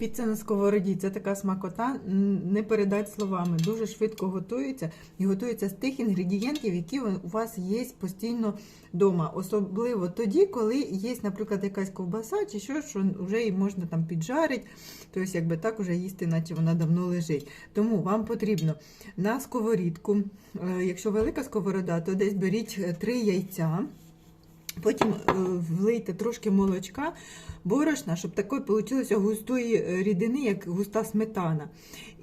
Піца на сковороді це така смакота, не передати словами. Дуже швидко готується і готується з тих інгредієнтів, які у вас є постійно вдома. Особливо тоді, коли є, наприклад, якась ковбаса чи що, що вже її можна там піджарити, тобто якби так уже їсти, наче вона давно лежить. Тому вам потрібно на сковорідку, е, якщо велика сковорода, то десь беріть е, три яйця. Потім е, влийте трошки молочка, борошна, щоб такої вийшло густої е, рідини, як густа сметана.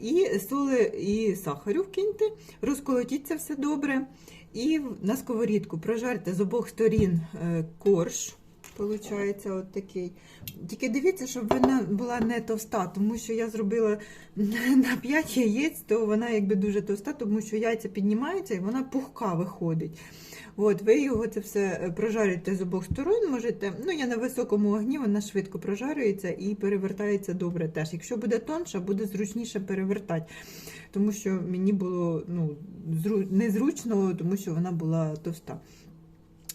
І соли і сахарю вкиньте, розколотіть це все добре. І на сковорідку прожарте з обох сторін е, корж. Получається, от такий. Тільки дивіться, щоб вона була не товста, тому що я зробила на 5 яєць, то вона якби дуже товста, тому що яйця піднімаються і вона пухка виходить. От, ви його це все е, прожарюєте з обох сторон. Можете, ну я на високому огні, вона швидко прожарюється і перевертається добре теж. Якщо буде тонша, буде зручніше перевертати. Тому що мені було ну, незручно, тому що вона була товста.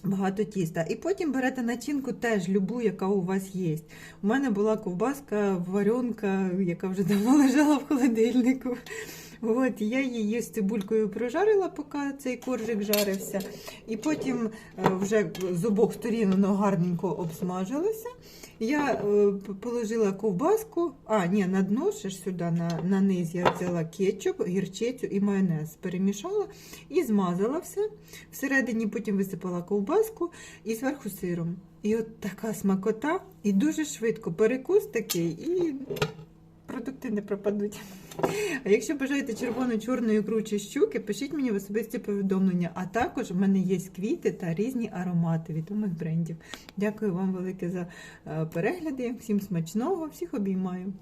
Багато тіста. І потім берете начинку теж любу, яка у вас є. У мене була ковбаска, варенка, яка вже давно лежала в холодильнику. От, я її з цибулькою прожарила, поки цей коржик жарився. І потім е, вже з обох сторін воно гарненько обсмажилося. Я е, положила ковбаску, а ні, на дно ще ж сюди, на, на низ я взяла кетчуп, гірчицю і майонез. Перемішала і змазала все. Всередині потім висипала ковбаску і зверху сиром. І от така смакота, і дуже швидко перекус такий, і продукти не пропадуть. А якщо бажаєте червону, чорну ікру чи щуки, пишіть мені в особисті повідомлення. А також в мене є квіти та різні аромати відомих брендів. Дякую вам велике за е, перегляди. Всім смачного, всіх обіймаю.